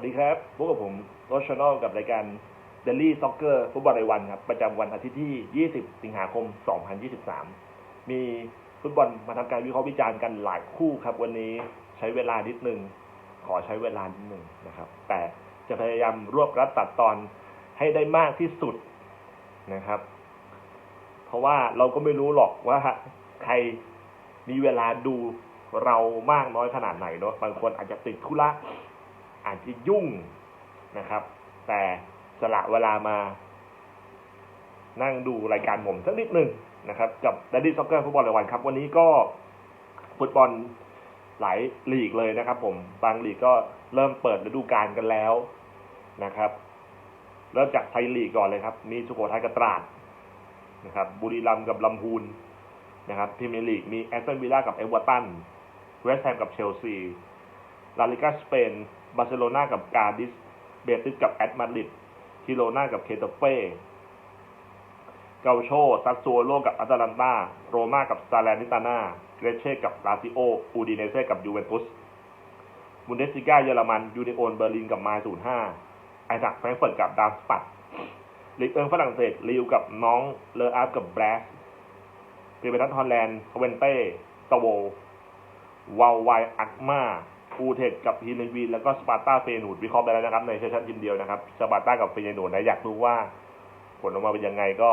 วัสดีครับ พบกับผมโรชนอลกับรายการ Daily Soccer ฟุตบอลรายวันครับ ประจำวันอาทิตย์ที่ 20 สิงหาคม 2023 มีฟุตบอลมาทำการวิเคราะห์วิจารณ์กันหลายคู่ครับ วันนี้ใช้เวลานิดนึง ขอใช้เวลานิดนึงนะครับ แต่จะพยายามรวบรัดตัดตอนให้ได้มากที่สุดนะครับ เพราะว่าเราก็ไม่รู้หรอกว่าใครมีเวลาดูเรามากน้อยขนาดไหนเนาะบางคนอาจจะติดธุระ อาจจะยุ่งนะครับ แต่สละเวลามา นั่งดูรายการผมสักนิดหนึ่งนะครับ กับดัดดี้ซ็อกเกอร์ฟุตบอลรายวันครับ วันนี้ก็ฟุตบอลหลายลีกเลยนะครับ ผมบางลีกก็เริ่มเปิดฤดูกาลกันแล้วนะครับเริ่มจากไทยลีกก่อนเลยครับ มีสุโขทัยกับตราดนะครับ บุรีรัมย์กับลำพูนนะครับพรีเมียร์ลีกมีแอสตันวิลล่ากับเอเวอร์ตันเวสต์แฮมกับเชลซี ลาลิกาสเปนบาร์เซโลนากับกาดิสเบติสกับแอตมาดริดทิโรนากับเคเตเฟ่เกาโชซัสซัวโลกับอัตแลนตาโรม่ากับซาเลนิตานาเกรเช่กับลาซิโออูดิเนเซ่กับยูเวนตุสบุนเดสซิก้าเยอรมันยูนิโอนเบอร์ลินกับมาศูนย์ห้าไอซักแฟรงเฟิร์ตกับดามสปัตลีกเอิงฝรั่งเศสลิวกับน้องเลออาร์กับแบรสเปเปตันฮอลแลนด์เวนเต้ตโววาวไวอักมา ฟูเทคกับฮีเลนวีนแล้วก็สปาร์ตาเฟยนูดวิเคราะห์ไปแล้วนะครับในเซสชั่นทีมเดียวนะครับสปาร์ตากับเฟยนูดนะอยากรู้ว่า ผลออกมาเป็นยังไงก็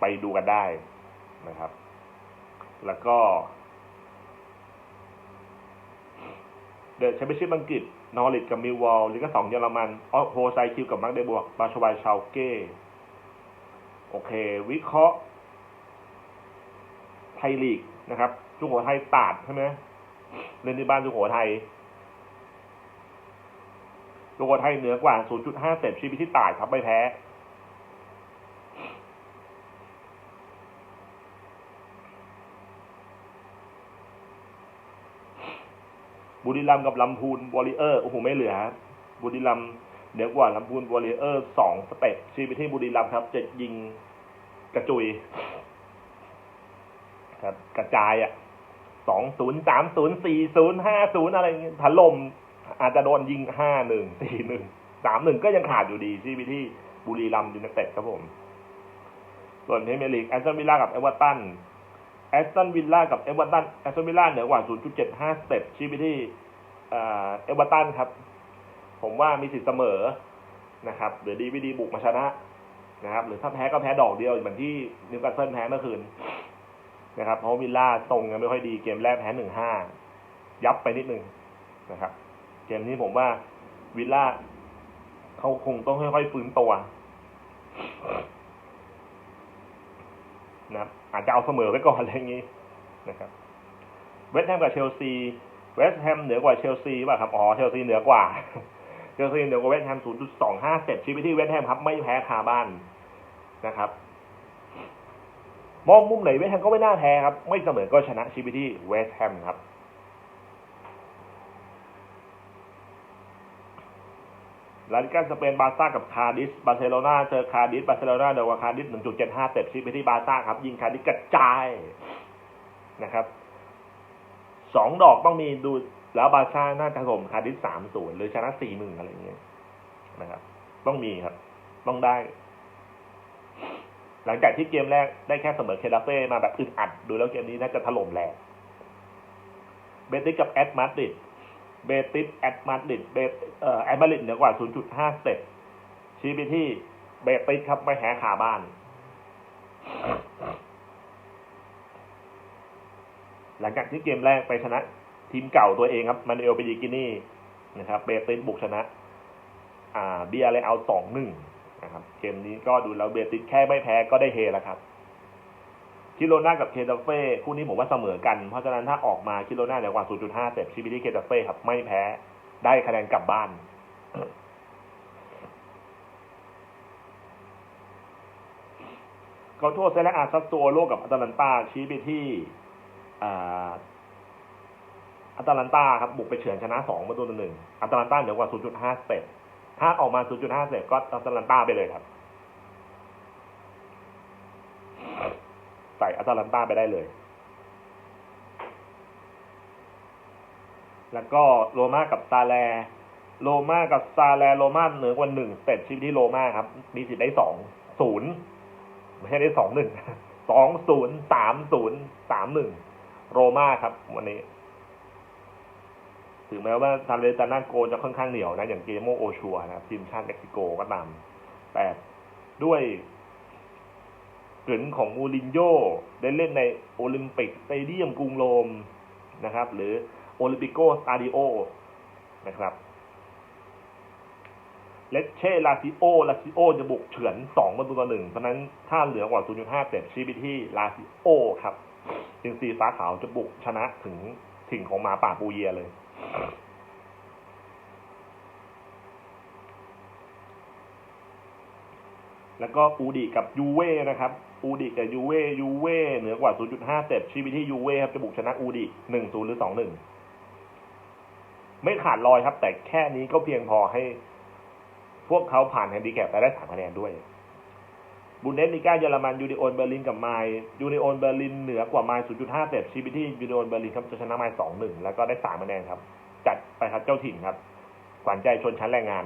ไปดูกันได้นะครับ แล้วก็เดอะแชมเปี้ยนชิพอังกฤษนอริทกับมิววอลลิกาสองเยอรมันออโฮไซคิวกับมักเดบวกบาชวายชาวเก้โอเค วิเคราะห์ไทยลีกนะครับสุโขทัยตาดใช่ไหมเล่นที่บ้านสุโขทัย สุโขทัยเหนือกว่า 0.5 เซตชีวิตที่ตาดครับไม่แพ้ บุรีรัมย์กับลำพูนวอริเออร์ โอ้โห ไม่เหลือ บุรีรัมย์เหนือกว่าลำพูนวอริเออร์สองสเต็ปชีวิตที่บุรีรัมย์ครับ จะยิงกระจุยครับกระจายอะสองศูนย์สามศูนย์สี่ศูนย์ห้าศูนย์อะไรเงี้ยถล่ม อาจจะโดนยิงห้าหนึ่งสี่หนึ่งสามหนึ่งก็ยังขาดอยู่ดีชีวิตที่บุรีรัมย์ยูไนเต็ดครับผม ส่วนพรีเมียร์ลีกแอสตันวิลล่ากับเอเวอร์ตันแอสตันวิลล่ากับเอเวอร์ตันแอสตันวิลล่าเหนือกว่า 0.75 สเต็ปชี้ไปที่เอเวอร์ตันครับ ผมว่ามีสิทธิ์เสมอนะครับหรือดีวีดีบุกมาชนะนะครับ หรือถ้าแพ้ก็แพ้ดอกเดียวเหมือนที่นิวคาสเซิลแพ้เมื่อคืนนะครับเพราะวิลล่าทรงยังไม่ค่อยดีเกมแรกแพ้หนึ่งห้ายับไปนิดนึงนะครับ เกมนี้ผมว่าวิลล่าเขาคงต้องค่อยๆฟื้นตัวนะครับอาจจะเอาเสมอไว้ก่อนอะไรอย่างนี้นะครับ เวสต์แฮมกับเชลซี เวสต์แฮมเหนือกว่าเชลซีป่ะครับ อ๋อ เชลซีเหนือกว่า เชลซีเหนือกว่าเวสต์แฮม 0.25 เซตชีวิตที่เวสต์แฮมครับ ไม่แพ้คาบ้านนะครับ มองมุมไหนเวสต์แฮมก็ไม่น่าแพ้ครับ ไม่เสมอก็ชนะชีวิตที่เวสต์แฮมครับ ลาลิกาสเปนบาซ่ากับคาดิสบาร์เซโลนาเจอคาดิสบาร์เซโลนาเดียวกับคาดิส 1.75 เต็ชีไปที่บาซ่าครับยิงคาดิสกระจายนะครับสองดอกต้องมีดูแล้วบาซ่าน่าจะถล่มคาดิส 3-0 หรือชนะ 4-1 อะไรอย่างเงี้ยนะครับ ต้องมีครับ ต้องได้ หลังจากที่เกมแรกได้แค่เสมอเคดาเฟ่มาแบบอึดอัด ดูแล้วเกมนี้น่าจะถล่มแรงเบติสกับแอตมาดริด เบติสแอตมาดริดเบตเอ่อแอตมาดริดเหนือกว่า 0.5 สเต็ปชี้ไปที่เบติสครับไม่แพ้ขาบ้าน หลังจากที่เกมแรกไปชนะ ทีมเก่าตัวเองครับมันเอลเปยิกินี่นะครับ เบติสบุกชนะ อ่าเบียร์เลยเอาสองหนึ่งนะครับ เกมนี้ก็ดูแล้วเบติสแค่ไม่แพ้ก็ได้เฮแล้วครับ คิโรนากับเคตาเฟ่คู่นี้ผมว่าเสมอกันเพราะฉะนั้นถ้าออกมาคิโรนาเหนือกว่า 0.5เต็ชีวิตที่เคตาเฟ่ครับไม่แพ้ได้คะแนนกลับบ้านเขาโทษเซเลอาซัสโซโลกับอัตแลนตาชี้ไปที่อัตแลนตาครับบุกไปเฉือนชนะสองประตูต่อหนึ่งอัตแลนตาเหนือกว่า 0.5 สเต็ปถ้าออกมา 0.5 สเต็ปก็อัตแลนตาไปเลยครับ ใส่อัตแลนตาไปได้เลย แล้วก็โรม่ากับซาแลโรม่ากับซาแลโรม่าเหนือกว่าหนึ่งเต็ดชีวิตที่โรม่าครับมีสิทธิ์ได้สองศูนย์ไม่ใช่ได้สองหนึ่งสองศูนย์สามศูนย์สามหนึ่งโรม่าครับ วันนี้ ถึงแม้ว่าซาเลตานาโกจะค่อนข้างเหนียวนะ อย่างเกโมโอชัวนะครับทีมชาติเม็กซิโกก็ตาม แต่ด้วย กลิ่นของมูรินโญ่ได้เล่นในโอลิมปิกสเตเดียมกรุงโรมนะครับ หรือโอลิมปิโกสตาดิโอนะครับเลเช่ลาซิโอลาซิโอจะบุกเฉือนสองประตูต่อหนึ่งเพราะนั้นถ้าเหลือกว่า 0.5เต็ชี้ไปที่ลาซิโอครับอินซีฟ้าขาวจะบุกชนะถึงถิ่นของหมาป่าปูเยียเลย แล้วก็อูดิกับยูเว่นะครับ อูดิกับยูเว่ยูเว่เหนือกว่า 0.5เต็ชี้ไปที่ยูเว่ครับจะบุกชนะอูดิ 1-0 หรือ 2-1 ไม่ขาดลอยครับ แต่แค่นี้ก็เพียงพอให้ พวกเขาผ่านแฮนดิแคปไปได้สามคะแนนด้วย บุนเดสลิก้าเยอรมันยูนิโอนเบอร์ลินกับไมล์ยูนิโอนเบอร์ลินเหนือกว่าไมล์0.5เต็ชีบิที่ยูนิโอนเบอร์ลินครับจะชนะไมล์2-1 แล้วก็ได้สามคะแนนครับ จัดไปครับเจ้าถิ่นครับขวัญใจชนชั้นแรงงาน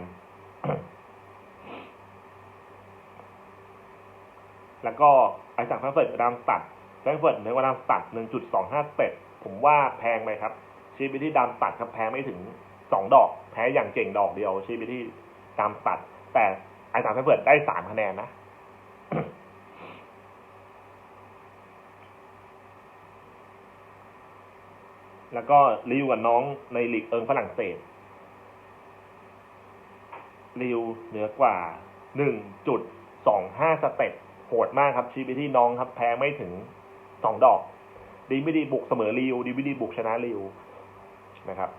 แล้วก็ไอซักแฟรงก์เฟิร์ตดามสตัดแฟรงก์เฟิร์ตในกว่าดามสตัด1.25เต็ผมว่าแพงไปครับชีบิที่ดามสตัดครับแพ้ไม่ถึงสองดอก แพ้อย่างเก่งดอกเดียวชีบิที่ดามสตัด แต่ไอซักแฟรงก์เฟิร์ตได้สามคะแนนนะแล้วก็ริวกับน้องในลีกเอิงฝรั่งเศสริวเหนือกว่าหนึ่งจุดสองห้าสเต็ป โหดมากครับชีไปที่น้องครับ แพ้ไม่ถึงสองดอก ดีไม่ดีบุกเสมอริวดีไม่ดีบุกชนะริวนะครับ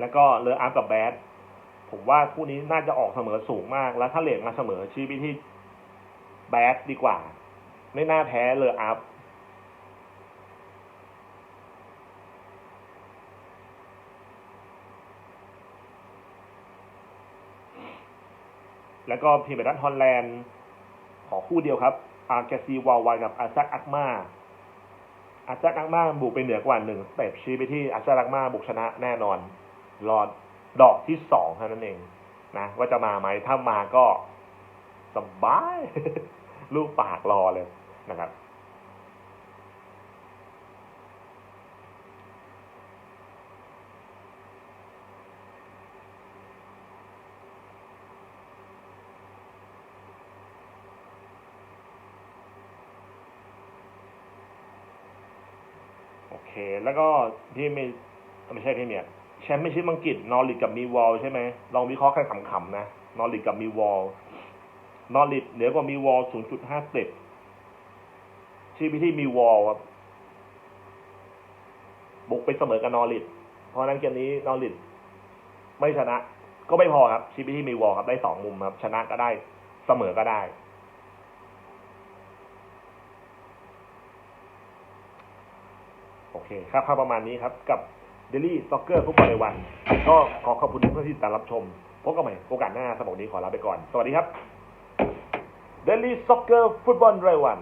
แล้วก็เลออาร์กับแบดผมว่าคู่นี้น่าจะออกเสมอสูงมาก แล้วถ้าเลทมาเสมอชี้ไปที่แบดดีกว่า ไม่น่าแพ้เลออา แล้วก็พีเมรัตฮอลแลนด์ขอคู่เดียวครับ อาร์แกซีวาลวายกับอาซักอักมาอาซักอักมาบุกไปเหนือกว่าหนึ่งสเต็ปชี้ไปที่อาซักอักมาบุกชนะแน่นอน รอดอกที่สองเท่านั้นเองนะว่าจะมาไหมถ้ามาก็สบาย ลูกปากรอเลยนะครับ เค แล้วก็ที่ไม่ไม่ใช่ที่เนี่ยแชมป์ไม่ใช่มังกฤษนอริดกับมีวอลใช่ไหมลองวิเคราะห์กันขำๆนะนอริดกับมีวอลนอริดเหนือกว่ามีวอล 0.5 สเต็ปชีพิที่มีวอลครับบุกไปเสมอกับนอริดเพราะนั้นเกมนี้นอริดไม่ชนะ ก็ไม่พอครับชีพิที่มีวอลครับได้สองมุมครับ ชนะก็ได้เสมอก็ได้ โอเคครับภาพประมาณนี้ครับ กับ Daily Soccer ฟุตบอลในวัน ก็ขอขอบคุณทุกท่านที่ติดตามรับชม พบกันใหม่โอกาสหน้าสำหรับวันนี้ขอลาไปก่อน สวัสดีครับ Daily Soccer ฟุตบอลรายวัน